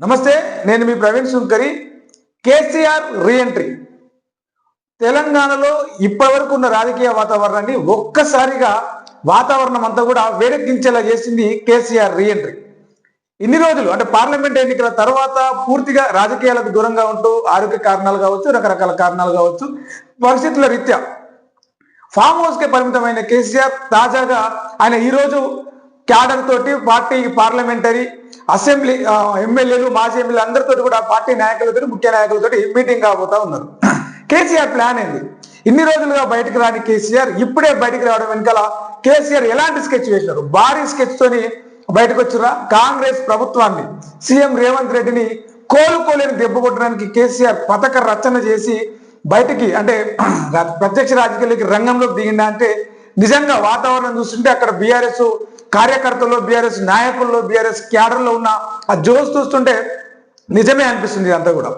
నమస్తే నేను మీ ప్రవీణ్ శుంకరి కేసీఆర్ రీఎంట్రీ తెలంగాణలో ఇప్పటివరకు ఉన్న రాజకీయ వాతావరణాన్ని ఒక్కసారిగా వాతావరణం అంతా కూడా వేడెక్కించేలా చేసింది కేసీఆర్ రీఎంట్రీ ఇన్ని రోజులు అంటే పార్లమెంట్ ఎన్నికల తర్వాత పూర్తిగా రాజకీయాలకు దూరంగా ఉంటూ ఆరోగ్య కారణాలు కావచ్చు రకరకాల కారణాలు కావచ్చు పరిస్థితుల రీత్యా. ఫామ్ హౌస్కే పరిమితమైన కేసీఆర్ తాజాగా ఆయన ఈరోజు క్యాడర్ తోటి పార్టీ పార్లమెంటరీ అసెంబ్లీ ఎమ్మెల్యేలు మాజీ ఎమ్మెల్యే అందరితో కూడా పార్టీ నాయకులతో ముఖ్య నాయకులతో మీటింగ్ కాబోతా ఉన్నారు. కేసీఆర్ ప్లాన్ ఏంది? ఇన్ని రోజులుగా బయటకు రాని కేసీఆర్ ఇప్పుడే బయటకు రావడం వెనకాల కేసీఆర్ ఎలాంటి స్కెచ్ వేసినారు భారీ స్కెచ్ తోని బయటకు వచ్చిరా కాంగ్రెస్ ప్రభుత్వాన్ని సీఎం రేవంత్ రెడ్డిని కోలుకోలేని దెబ్బ కొట్టడానికి కేసీఆర్ పథక రచన చేసి బయటికి అంటే ప్రత్యక్ష రాజకీయాలకి రంగంలోకి దిగిందా అంటే నిజంగా వాతావరణం చూస్తుంటే అక్కడ బీఆర్ఎస్ కార్యకర్తల్లో బీఆర్ఎస్ నాయకుల్లో బీఆర్ఎస్ క్యాడర్లో ఉన్న ఆ జోస్ చూస్తుంటే నిజమే అనిపిస్తుంది ఇదంతా కూడా.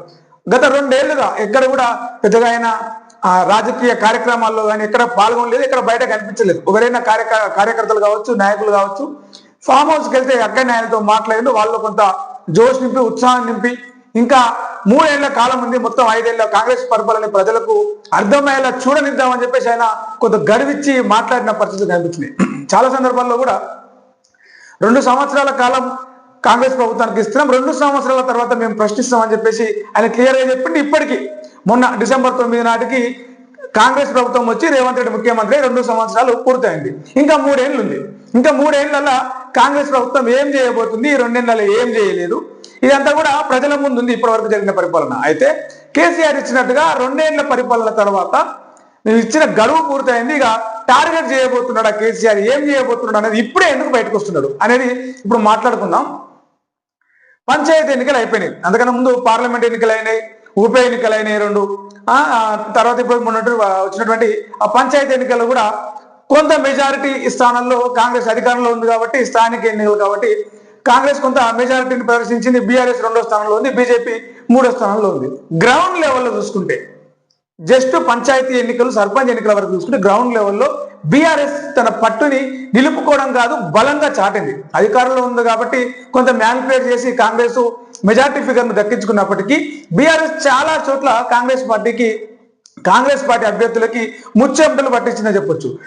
గత రెండేళ్ళుగా ఎక్కడ కూడా పెద్దగా ఆయన ఆ రాజకీయ కార్యక్రమాల్లో కానీ ఎక్కడ పాల్గొనలేదు ఇక్కడ బయట కనిపించలేదు. ఎవరైనా కార్య కార్యకర్తలు కావచ్చు నాయకులు కావచ్చు ఫామ్ హౌస్కి వెళ్తే అక్కడ మాట్లాడి వాళ్ళు కొంత జోష్ నింపి ఉత్సాహం నింపి ఇంకా మూడేళ్ళ కాలం ఉంది మొత్తం ఐదేళ్ళ కాంగ్రెస్ పరిపాలన ప్రజలకు అర్థమయ్యేలా చూడనిద్దామని చెప్పేసి ఆయన కొంత గడువిచ్చి మాట్లాడిన పరిస్థితి కనిపించింది చాలా సందర్భాల్లో కూడా రెండు సంవత్సరాల కాలం కాంగ్రెస్ ప్రభుత్వానికి ఇస్తున్నాం. రెండు సంవత్సరాల తర్వాత మేము ప్రశ్నిస్తామని చెప్పేసి ఆయన క్లియర్గా చెప్పింది ఇప్పటికీ మొన్న డిసెంబర్ తొమ్మిది నాటికి కాంగ్రెస్ ప్రభుత్వం వచ్చి రేవంత్ రెడ్డి ముఖ్యమంత్రి రెండు సంవత్సరాలు పూర్తయింది. ఇంకా మూడేళ్ళు ఉంది ఇంకా మూడేళ్ళలో కాంగ్రెస్ ప్రభుత్వం ఏం చేయబోతుంది? ఈ రెండేళ్ళలో ఏం చేయలేదు. ఇదంతా కూడా ప్రజల ముందు ఉంది ఇప్పటివరకు జరిగిన పరిపాలన. అయితే కేసీఆర్ ఇచ్చినట్టుగా రెండేళ్ళ పరిపాలన తర్వాత నేను ఇచ్చిన గడువు పూర్తయింది ఇక టార్గెట్ చేయబోతున్నాడు ఆ కేసీఆర్ ఏం చేయబోతున్నాడు అనేది ఇప్పుడే ఎందుకు బయటకు వస్తున్నాడు అనేది ఇప్పుడు మాట్లాడుకుందాం. పంచాయతీ ఎన్నికలు అయిపోయినాయి. అందుకని ముందు పార్లమెంట్ ఎన్నికలు అయినాయి ఉప ఎన్నికలు అయినాయి రెండు తర్వాత ఇప్పుడు మొన్నటి వచ్చినటువంటి ఆ పంచాయతీ ఎన్నికలు కూడా కొంత మెజారిటీ స్థానంలో కాంగ్రెస్ అధికారంలో ఉంది కాబట్టి స్థానిక ఎన్నికలు కాబట్టి కాంగ్రెస్ కొంత మెజారిటీని ప్రదర్శించింది బీఆర్ఎస్ రెండో స్థానంలో ఉంది బీజేపీ మూడో స్థానంలో ఉంది. గ్రౌండ్ లెవెల్లో చూసుకుంటే జస్ట్ పంచాయతీ ఎన్నికలు సర్పంచ్ ఎన్నికల వరకు చూసుకుంటే గ్రౌండ్ లెవెల్లో బీఆర్ఎస్ తన పట్టుని నిలుపుకోవడం కాదు బలంగా చాటింది. అధికారంలో ఉంది కాబట్టి కొంత మ్యానిపులేట్ చేసి కాంగ్రెస్ మెజార్టీ ఫిగర్ను దక్కించుకున్నప్పటికీ బీఆర్ఎస్ చాలా చోట్ల కాంగ్రెస్ పార్టీకి కాంగ్రెస్ పార్టీ అభ్యర్థులకి ముచ్చెంటలు పట్టించిందని చెప్పొచ్చు.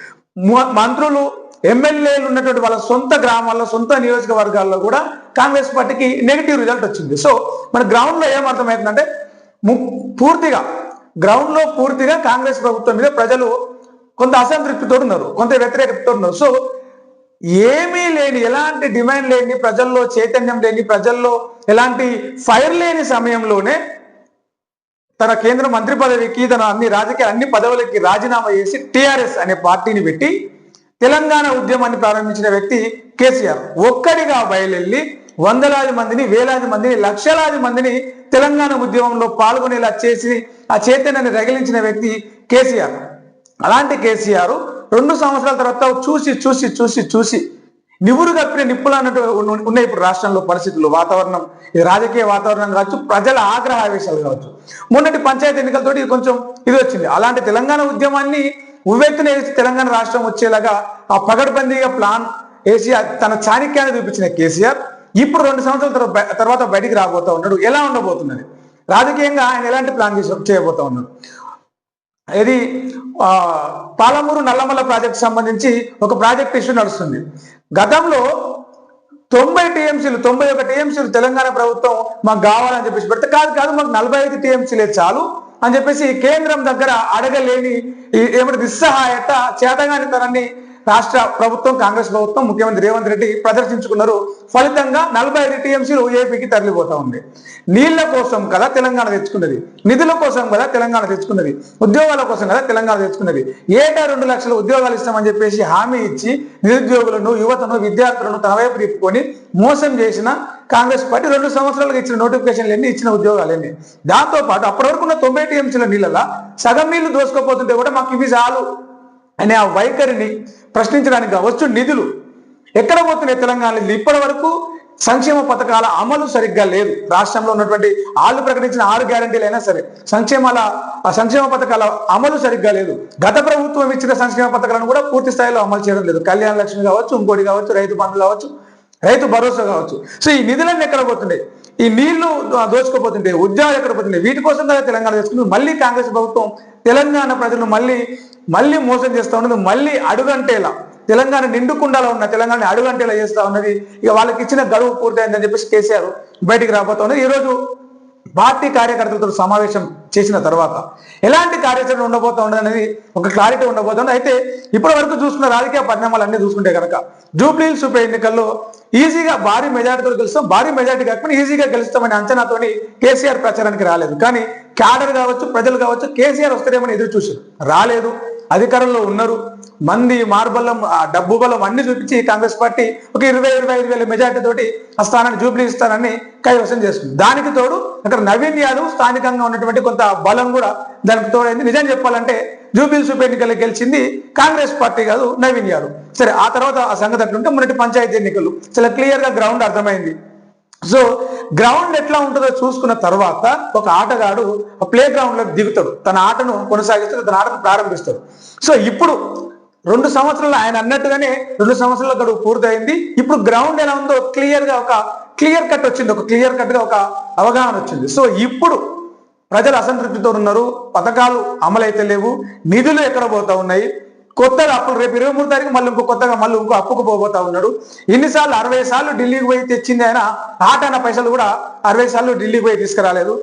మంత్రులు ఎమ్మెల్యేలు ఉన్నటువంటి వాళ్ళ సొంత గ్రామాల్లో సొంత నియోజకవర్గాల్లో కూడా కాంగ్రెస్ పార్టీకి నెగిటివ్ రిజల్ట్ వచ్చింది. సో మన గ్రౌండ్లో ఏమర్థమవుతుందంటే ము- పూర్తిగా గ్రౌండ్లో పూర్తిగా కాంగ్రెస్ ప్రభుత్వం మీద ప్రజలు కొంత అసంతృప్తితో ఉన్నారు కొంత వ్యతిరేకతతో ఉన్నారు. సో ఏమీ లేని ఎలాంటి డిమాండ్ లేని ప్రజల్లో చైతన్యం లేని ప్రజల్లో ఎలాంటి ఫైర్ లేని సమయంలోనే తన కేంద్ర మంత్రి పదవికి తన అన్ని రాజకీయ అన్ని పదవులకి రాజీనామా చేసి టిఆర్ఎస్ అనే పార్టీని పెట్టి తెలంగాణ ఉద్యమాన్ని ప్రారంభించిన వ్యక్తి కేసీఆర్. ఒక్కడిగా బయలుదేరి వందలాది మందిని వేలాది మందిని లక్షలాది మందిని తెలంగాణ ఉద్యమంలో పాల్గొనేలా చేసి ఆ చైతన్యాన్ని రగిలించిన వ్యక్తి కేసీఆర్. అలాంటి కేసీఆర్ రెండు సంవత్సరాల తర్వాత చూసి చూసి చూసి చూసి నివురు కప్పిన నిప్పులు అన్నట్టు ఉన్న- ఉన్నాయి ఇప్పుడు రాష్ట్రంలో పరిస్థితులు వాతావరణం. ఇది రాజకీయ వాతావరణం కావచ్చు ప్రజల ఆగ్రహ ఆవేశాలు కావచ్చు. మొన్నటి పంచాయతీ ఎన్నికలతో ఇది కొంచెం ఇది వచ్చింది. అలాంటి తెలంగాణ ఉద్యమాన్ని ఉవ్వెత్తున వేసి తెలంగాణ రాష్ట్రం వచ్చేలాగా ఆ పగడ్బందీగా ప్లాన్ వేసి తన చాణక్యాన్ని చూపించిన కేసీఆర్ ఇప్పుడు రెండు సంవత్సరాల తర్వాత బయటికి రాబోతా ఉన్నాడు. ఎలా ఉండబోతున్నది? రాజకీయంగా ఆయన ఎలాంటి ప్లాన్ చేసి చేయబోతా ఉన్నాడు? ఇది పాలమూరు నల్లమల్ల ప్రాజెక్ట్ సంబంధించి ఒక ప్రాజెక్ట్ ఇష్యూ నడుస్తుంది. గతంలో తొంభై టీఎంసీలు తొంభై ఒక టీఎంసీలు తెలంగాణ ప్రభుత్వం మాకు కావాలని చెప్పేసి పెడితే కాదు కాదు మాకు నలభై ఐదు టీఎంసీలే చాలు అని చెప్పేసి కేంద్రం దగ్గర అడగలేని ఏమిటి నిస్సహాయత చేతగాని తనని రాష్ట్ర ప్రభుత్వం కాంగ్రెస్ ప్రభుత్వం ముఖ్యమంత్రి రేవంత్ రెడ్డి ప్రదర్శించుకున్నారు. ఫలితంగా నలభై ఐదు టీఎంసీలు ఏపీకి తరలిపోతా ఉంది నీళ్ళ కోసం కదా తెలంగాణ తెచ్చుకున్నది? నిధుల కోసం కదా తెలంగాణ తెచ్చుకున్నది? ఉద్యోగాల కోసం కదా తెలంగాణ తెచ్చుకున్నది? ఏటా రెండు లక్షల ఉద్యోగాలు ఇస్తామని చెప్పేసి హామీ ఇచ్చి నిరుద్యోగులను యువతను విద్యార్థులను తన వైపు తిప్పుకొని మోసం చేసిన కాంగ్రెస్ పార్టీ రెండు సంవత్సరాలకు ఇచ్చిన నోటిఫికేషన్లు ఎన్ని ఇచ్చిన ఉద్యోగాలు ఎన్ని దాంతో పాటు అప్పటి వరకు ఉన్న తొంభై టీఎంసీల నీళ్ళ సగం నీళ్ళు దోసుకోపోతుంటే కూడా మాకు ఇవి చాలు. అనే ఆ వైఖరిని ప్రశ్నించడానికి కావచ్చు. నిధులు ఎక్కడ పోతున్నాయి తెలంగాణ నిధులు ఇప్పటి వరకు సంక్షేమ పథకాల అమలు సరిగ్గా లేదు. రాష్ట్రంలో ఉన్నటువంటి వాళ్ళు ప్రకటించిన ఆరు గ్యారంటీలు అయినా సరే సంక్షేమాల సంక్షేమ పథకాల అమలు సరిగ్గా లేదు. గత ప్రభుత్వం ఇచ్చిన సంక్షేమ పథకాలను కూడా పూర్తి స్థాయిలో అమలు చేయడం లేదు. కళ్యాణ లక్ష్మి కావచ్చు ఇంకోటి కావచ్చు రైతు బంధు కావచ్చు రైతు భరోసా కావచ్చు. సో ఈ నిధులన్నీ ఎక్కడ పోతున్నాయి? ఈ నీళ్ళు దో- ఉద్యోగాలు ఎక్కడ పోతుండే వీటి కోసం కదా తెలంగాణ తెచ్చుకుంది మళ్ళీ కాంగ్రెస్ ప్రభుత్వం తెలంగాణ ప్రజలు మళ్ళీ మళ్ళీ మోసం చేస్తా ఉన్నది మళ్ళీ అడుగంటేలా. తెలంగాణ నిండుకుండాలో ఉన్న తెలంగాణ అడుగంటేలా చేస్తా ఉన్నది. ఇక వాళ్ళకి ఇచ్చిన గడువు పూర్తయిందని చెప్పేసి కేసీఆర్ బయటికి రాబోతా ఈరోజు పార్టీ కార్యకర్తలతో సమావేశం చేసిన తర్వాత ఎలాంటి కార్యాచరణ ఉండబోతా అనేది ఒక క్లారిటీ ఉండబోతుంది అయితే ఇప్పటి వరకు చూసుకున్న రాజకీయ పరిణామాలు చూసుకుంటే కనుక జూబ్లీ ఉప ఎన్నికల్లో ఈజీగా భారీ మెజార్టీతో గెలుస్తాం. భారీ మెజార్టీ కాకపోతే ఈజీగా గెలుస్తామనే అంచనాతోని కేసీఆర్ ప్రచారానికి రాలేదు. కానీ క్యాడర్ కావచ్చు ప్రజలు కావచ్చు కేసీఆర్ వస్తారేమని ఎదురు చూసారు రాలేదు. అధికారంలో ఉన్నారు. మంది మార్బలం ఆ డబ్బు బలం అన్ని చూపించి కాంగ్రెస్ పార్టీ ఒక ఇరవై ఇరవై ఐదు వేల మెజార్టీ తోటి ఆ స్థానాన్ని జూబ్లీ ఇస్తానని కైవసం చేస్తుంది. దానికి తోడు అక్కడ నవీన్ యాదవ్ స్థానికంగా ఉన్నటువంటి కొంత బలం కూడా దానికి తోడైంది. నిజం చెప్పాలంటే జూబ్లీ ఉప ఎన్నికల్లో గెలిచింది కాంగ్రెస్ పార్టీ కాదు నవీన్ యాదవ్. సరే ఆ తర్వాత ఆ సంగతి అట్లుంటే మొన్నటి పంచాయతీ ఎన్నికలు. చాలా క్లియర్గా గ్రౌండ్ అర్థమైంది. సో గ్రౌండ్ ఎట్లా ఉంటుందో చూసుకున్న తర్వాత ఒక ఆటగాడు ప్లే గ్రౌండ్లో దిగుతాడు. తన ఆటను కొనసాగిస్తాడు తన ఆటను ప్రారంభిస్తాడు. సో ఇప్పుడు రెండు సంవత్సరాలు ఆయన అన్నట్టుగానే రెండు సంవత్సరాల గడువు పూర్తయింది. ఇప్పుడు గ్రౌండ్ ఎలా ఉందో క్లియర్గా ఒక క్లియర్ కట్ వచ్చింది. ఒక క్లియర్ కట్గా ఒక అవగాహన వచ్చింది. సో ఇప్పుడు ప్రజలు అసంతృప్తితో ఉన్నారు. పథకాలు అమలైతే లేవు. నిధులు ఎక్కడ పోతా ఉన్నాయి? కొత్తగా అప్పులు రేపు ఇరవై మూడు తారీఖు మళ్ళీ ఇంకో కొత్తగా మళ్ళీ ఇంకో అప్పుకు పోబోతా ఉన్నాడు. ఇన్నిసార్లు అరవై సార్లు ఢిల్లీకి పోయి తెచ్చింది ఆయన ఆట పైసలు కూడా అరవై సార్లు ఢిల్లీకి పోయి తీసుకురాలేదు.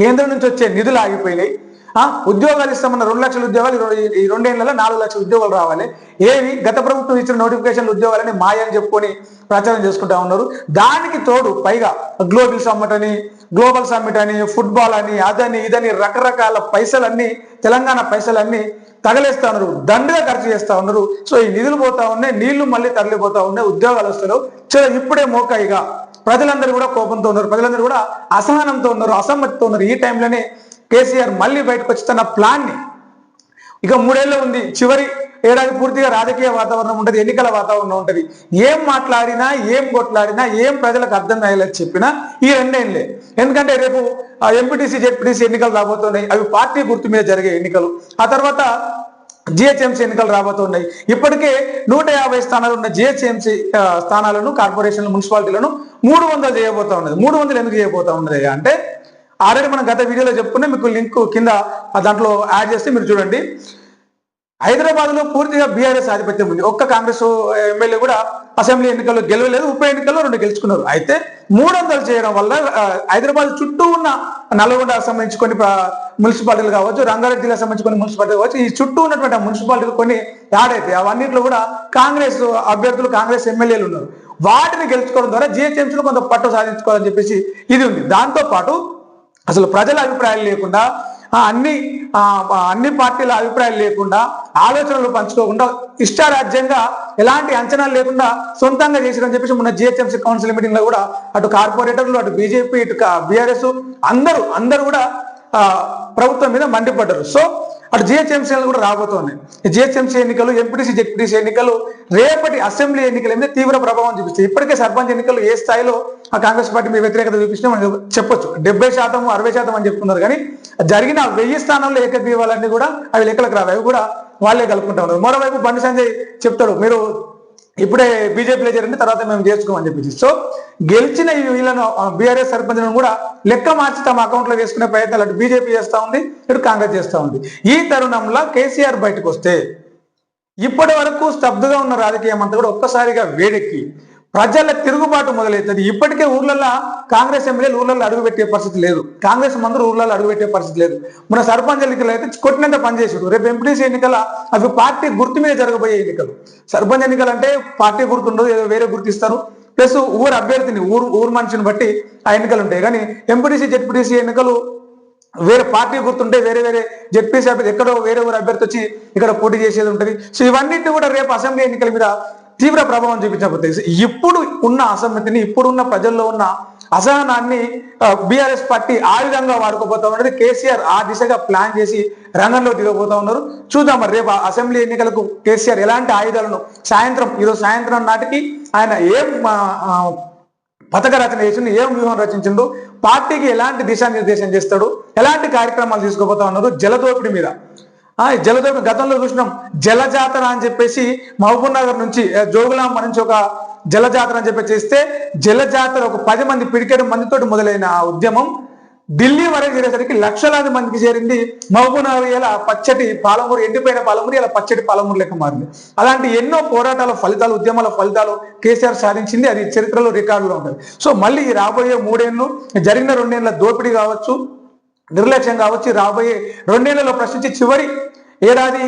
కేంద్రం నుంచి వచ్చే నిధులు ఆగిపోయినాయి. ఆ ఉద్యోగాలు ఇస్తామన్న రెండు లక్షల ఉద్యోగాలు ఈ రెండేళ్ళలో నాలుగు లక్షల ఉద్యోగాలు రావాలి. ఏవి గత ప్రభుత్వం ఇచ్చిన నోటిఫికేషన్ ఉద్యోగాలని మాయని చెప్పుకొని ప్రచారం చేసుకుంటా ఉన్నారు. దానికి తోడు పైగా గ్లోబల్ సమ్మిట్ అని గ్లోబల్ సమ్మిట్ అని ఫుట్బాల్ అని అదని ఇదని రకరకాల పైసలన్నీ తెలంగాణ పైసలన్నీ తగలేస్తా ఉన్నారు. దండగా ఖర్చు చేస్తా ఉన్నారు. సో ఈ నిధులు పోతా ఉన్నాయి నీళ్ళు మళ్ళీ తరలిపోతా ఉన్నాయి ఉద్యోగాలు వస్తారు చలో ఇప్పుడే మోకాయిగా ప్రజలందరూ కూడా కోపంతో ఉన్నారు. ప్రజలందరూ కూడా అసహనంతో ఉన్నారు అసమ్మతితో ఉన్నారు. ఈ టైంలోనే కేసీఆర్ మళ్ళీ బయటకు వచ్చి తన ప్లాన్ని ఇక మూడేళ్ళు ఉంది. చివరి ఏడాది పూర్తిగా రాజకీయ వాతావరణం ఉంటుంది ఎన్నికల వాతావరణం ఉంటుంది. ఏం మాట్లాడినా ఏం కొట్లాడినా ఏం ప్రజలకు అర్థం అయ్యేలా చెప్పినా ఈ రెండేళ్ళే ఎందుకంటే రేపు ఎంపీటీసీ జెడ్పీటీసీ ఎన్నికలు రాబోతున్నాయి అవి పార్టీ గుర్తు మీద జరిగే ఎన్నికలు. ఆ తర్వాత జిహెచ్ఎంసీ ఎన్నికలు రాబోతున్నాయి. ఇప్పటికే నూట యాభై స్థానాలు ఉన్న జిహెచ్ఎంసీ స్థానాలను కార్పొరేషన్లు మున్సిపాలిటీలను మూడు వందలు చేయబోతా ఉన్నది. మూడు వందలు ఎందుకు చేయబోతా ఉన్నది అంటే ఆల్రెడీ మనం గత వీడియోలో చెప్పుకునే మీకు లింక్ కింద దాంట్లో యాడ్ చేస్తే మీరు చూడండి. హైదరాబాద్లో పూర్తిగా బీఆర్ఎస్ ఆధిపత్యం ఉంది. ఒక్క కాంగ్రెస్ ఎమ్మెల్యే కూడా అసెంబ్లీ ఎన్నికల్లో గెలవలేదు. ఉప ఎన్నికల్లో రెండు గెలుచుకున్నారు. అయితే మూడొందలు చేయడం వల్ల హైదరాబాద్ చుట్టూ ఉన్న నల్గొండ సంబంధించి కొన్ని మున్సిపాలిటీలు కావచ్చు రంగారెడ్డి జిల్లా సంబంధించి కొన్ని మున్సిపాలిటీలు కావచ్చు ఈ చుట్టూ ఉన్నటువంటి మున్సిపాలిటీలు కొన్ని యాడ్ అవన్నింటిలో కూడా కాంగ్రెస్ అభ్యర్థులు కాంగ్రెస్ ఎమ్మెల్యేలు ఉన్నారు. వాటిని గెలుచుకోవడం ద్వారా జిహెచ్ఎంసీలో కొంత పట్టు సాధించుకోవాలని చెప్పేసి ఇది ఉంది. దాంతో పాటు అసలు ప్రజల అభిప్రాయాలు లేకుండా అన్ని అన్ని పార్టీల అభిప్రాయాలు లేకుండా ఆలోచనలు పంచుకోకుండా ఇష్టారాజ్యంగా ఎలాంటి అంచనాలు లేకుండా సొంతంగా చేసిరని చెప్పేసి మొన్న జిహెచ్ఎంసీ కౌన్సిల్ మీటింగ్లో కూడా అటు కార్పొరేటర్లు అటు బీజేపీ ఇటు బీఆర్ఎస్ అందరూ అందరూ కూడా ప్రభుత్వం మీద మండిపడ్డారు. సో అటు జిహెచ్ఎంసీ కూడా రాబోతున్నాయి జిహెచ్ఎంసీ ఎన్నికలు ఎంపీటీసీ జెడ్పీటీసీ ఎన్నికలు రేపటి అసెంబ్లీ ఎన్నికల మీద తీవ్ర ప్రభావం చూపిస్తాయి. ఇప్పటికే సర్పంచ్ ఎన్నికలు ఏ స్థాయిలో ఆ కాంగ్రెస్ పార్టీ మీద వ్యతిరేకత చూపించినా మనం చెప్పొచ్చు. డెబ్బై శాతం అరవై శాతం అని చెప్తున్నారు కానీ జరిగిన వెయ్యి స్థానంలో ఏకగ్రీవాలన్నీ కూడా అవి లెక్కలకు రావు. అవి కూడా వాళ్ళే కలుపుకుంటా ఉన్నారు. మరోవైపు బండి సంజయ్ చెప్తాడు. మీరు ఇప్పుడే బీజేపీలో చేరండి తర్వాత మేము చేసుకోమని చెప్పేసి. సో గెలిచిన వీళ్ళను బీఆర్ఎస్ సర్పంచ్లను కూడా లెక్క మార్చి తమ అకౌంట్లో వేసుకునే ప్రయత్నాలు అటు బీజేపీ చేస్తా ఉంది ఇటు కాంగ్రెస్ చేస్తా ఉంది. ఈ తరుణంలో కేసీఆర్ బయటకు వస్తే ఇప్పటి వరకు స్తబ్దుగా ఉన్న రాజకీయం అంతా కూడా ఒక్కసారిగా వేడెక్కి ప్రజల తిరుగుబాటు మొదలవుతుంది ఇప్పటికే ఊర్లలో కాంగ్రెస్ ఎమ్మెల్యేలు ఊర్లలో అడుగుపెట్టే పరిస్థితి లేదు. కాంగ్రెస్ మంత్రులు ఊర్లలో అడుగుపెట్టే పరిస్థితి లేదు. మన సర్పంచ్ ఎన్నికలు అయితే కొట్టినంత పనిచేసాడు రేపు ఎంపీటీసీ ఎన్నికల అవి పార్టీ గుర్తు మీద జరగబోయే ఎన్నికలు. సర్పంచ్ ఎన్నికలు అంటే పార్టీ గుర్తు ఉండదు ఏదో వేరే గుర్తిస్తారు. ప్లస్ ఊరు అభ్యర్థిని ఊరు ఊరు మనిషిని బట్టి ఆ ఎన్నికలు ఉంటాయి. కానీ ఎంపీటీసీ జెడ్పీటీసీ ఎన్నికలు వేరే పార్టీ గుర్తుంటే వేరే వేరే జెడ్పీసీ అభ్యర్థి ఎక్కడో వేరే ఊరు అభ్యర్థి వచ్చి ఇక్కడ పోటీ చేసేది ఉంటుంది. సో ఇవన్నీ కూడా రేపు అసెంబ్లీ ఎన్నికల మీద తీవ్ర ప్రభావం చూపించబోతాయి ఇప్పుడు ఉన్న అసమ్మతిని ఇప్పుడున్న ప్రజల్లో ఉన్న అసహనాన్ని బీఆర్ఎస్ పార్టీ ఆ విధంగా వాడుకోబోతా ఉన్నది. కేసీఆర్ ఆ దిశగా ప్లాన్ చేసి రంగంలో దిగబోతా ఉన్నారు. చూద్దాం మరి రేపు అసెంబ్లీ ఎన్నికలకు కేసీఆర్ ఎలాంటి ఆయుధాలను సాయంత్రం ఈరోజు సాయంత్రం నాటికి ఆయన ఏం పథక రచన చేసిండు ఏం వ్యూహం రచించిండు పార్టీకి ఎలాంటి దిశానిర్దేశం చేస్తాడు ఎలాంటి కార్యక్రమాలు తీసుకోబోతా ఉన్నారు జలదోపిడి మీద. ఆ జలదేవుడు గతంలో చూసినాం. జలజాతర అని చెప్పేసి మహబూబ్ నగర్ నుంచి జోగులాంబ నుంచి ఒక జలజాతర అని చెప్పి చేస్తే జలజాతర ఒక పది మంది పిడికెడు మందితోటి మొదలైన ఆ ఉద్యమం ఢిల్లీ వరకు చేరేసరికి లక్షలాది మందికి చేరింది. మహబూబ్నగర్ ఇలా పచ్చటి పాలమూరు ఎండిపోయిన పాలమూరు ఇలా పచ్చటి పాలమూరు లెక్క మారింది. అలాంటి ఎన్నో పోరాటాల ఫలితాలు ఉద్యమాల ఫలితాలు కేసీఆర్ సాధించింది. అది చరిత్రలో రికార్డులో ఉంటుంది. సో మళ్ళీ రాబోయే మూడేళ్ళు జరిగిన రెండేళ్ళ దోపిడీ కావచ్చు నిర్లక్ష్యంగా వచ్చి రాబోయే రెండేళ్ళలో ప్రశ్నించి చివరి ఏడాది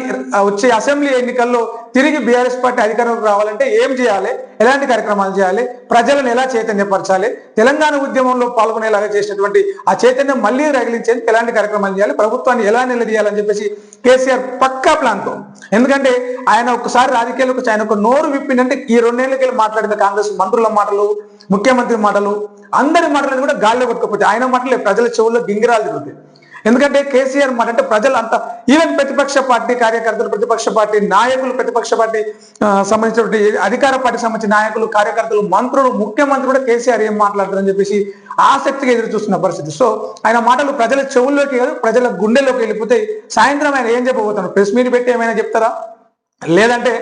వచ్చే అసెంబ్లీ ఎన్నికల్లో తిరిగి బీఆర్ఎస్ పార్టీ అధికారంలోకి రావాలంటే ఏం చేయాలి? ఎలాంటి కార్యక్రమాలు చేయాలి? ప్రజలను ఎలా చైతన్యపరచాలి? తెలంగాణ ఉద్యమంలో పాల్గొనేలాగా చేసినటువంటి ఆ చైతన్యం మళ్ళీ రగిలించేందుకు ఎలాంటి కార్యక్రమాలు చేయాలి? ప్రభుత్వాన్ని ఎలా నిలదీయాలని చెప్పేసి కేసీఆర్ పక్కా ప్లాన్తో ఎందుకంటే ఆయన ఒకసారి రాజకీయాలకు ఆయన ఒక నోరు విప్పిందంటే ఈ రెండేళ్ళకి మాట్లాడిన కాంగ్రెస్ మంత్రుల మాటలు ముఖ్యమంత్రి మాటలు అందరి మాటలు కూడా గాలిలో కొట్టుకోపోతే ఆయన మాటలే ప్రజల చెవుల్లో గింగిరాలు తిరుగుతాయి. ఎందుకంటే కేసీఆర్ మాట అంటే ప్రజలు అంత ఈవెన్ ప్రతిపక్ష పార్టీ కార్యకర్తలు ప్రతిపక్ష పార్టీ నాయకులు ప్రతిపక్ష పార్టీ సంబంధించినటువంటి అధికార పార్టీ సంబంధించిన నాయకులు కార్యకర్తలు మంత్రులు ముఖ్యమంత్రి కూడా కేసీఆర్ ఏం మాట్లాడతారని చెప్పేసి ఆసక్తిగా ఎదురు చూస్తున్న పరిస్థితి. సో ఆయన మాటలు ప్రజల చెవుల్లోకి కాదు ప్రజల గుండెల్లోకి వెళ్ళిపోతే సాయంత్రం ఆయన ఏం చెప్పబోతున్నారు? ప్రెస్ మీట్ పెట్టి ఏమైనా చెప్తారా? లేదంటే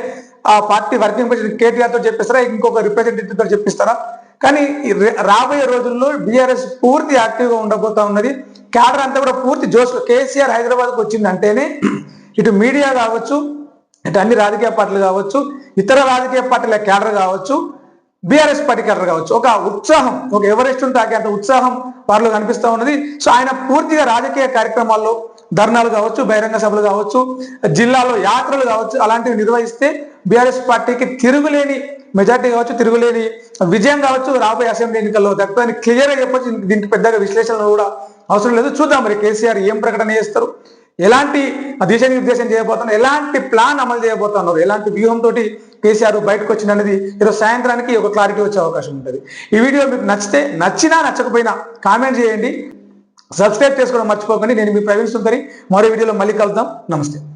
ఆ పార్టీ వర్కింగ్ ప్రెసిడెంట్ కేటీఆర్తో చెప్పిస్తారా? ఇంకొక రిప్రజెంటేటివ్తో చెప్పిస్తారా? కానీ రాబోయే రోజుల్లో బీఆర్ఎస్ పూర్తి యాక్టివ్గా ఉండబోతా ఉన్నది. క్యాడర్ అంతా కూడా పూర్తి జోష్ కేసీఆర్ హైదరాబాద్కి వచ్చింది వచ్చిందంటేనే ఇటు మీడియా కావచ్చు ఇటు అన్ని రాజకీయ పార్టీలు కావచ్చు ఇతర రాజకీయ పార్టీల క్యాడర్ కావచ్చు బీఆర్ఎస్ పార్టీ క్యాడర్ కావచ్చు. ఒక ఉత్సాహం ఒక ఎవరెస్ట్ తాకే అంత ఉత్సాహం వారిలో కనిపిస్తా ఉన్నది. సో ఆయన పూర్తిగా రాజకీయ కార్యక్రమాల్లో ధర్నాలు కావచ్చు బహిరంగ సభలు కావచ్చు జిల్లాలో యాత్రలు కావచ్చు అలాంటివి నిర్వహిస్తే బీఆర్ఎస్ పార్టీకి తిరుగులేని మెజార్టీ కావచ్చు తిరుగులేని విజయం కావచ్చు రాబోయే అసెంబ్లీ ఎన్నికల్లో. దక్కుదని క్లియర్గా చెప్పొచ్చు దీనికి పెద్దగా విశ్లేషణ కూడా అవసరం లేదు. చూద్దాం మరి కేసీఆర్ ఏం ప్రకటన చేస్తారు? ఎలాంటి దిశానిర్దేశం చేయబోతున్నారు? ఎలాంటి ప్లాన్ అమలు చేయబోతున్నారు? ఎలాంటి వ్యూహంతో కేసీఆర్ బయటకు వచ్చిందనేది ఈరోజు సాయంత్రానికి ఒక క్లారిటీ వచ్చే అవకాశం ఉంటుంది. ఈ వీడియో మీకు నచ్చితే నచ్చినా నచ్చకపోయినా కామెంట్ చేయండి. సబ్స్క్రైబ్ చేసుకోవడం మర్చిపోకండి. నేను మీ ప్రవీణ్ సుందరి. మరో వీడియోలో మళ్ళీ కలుద్దాం. నమస్తే.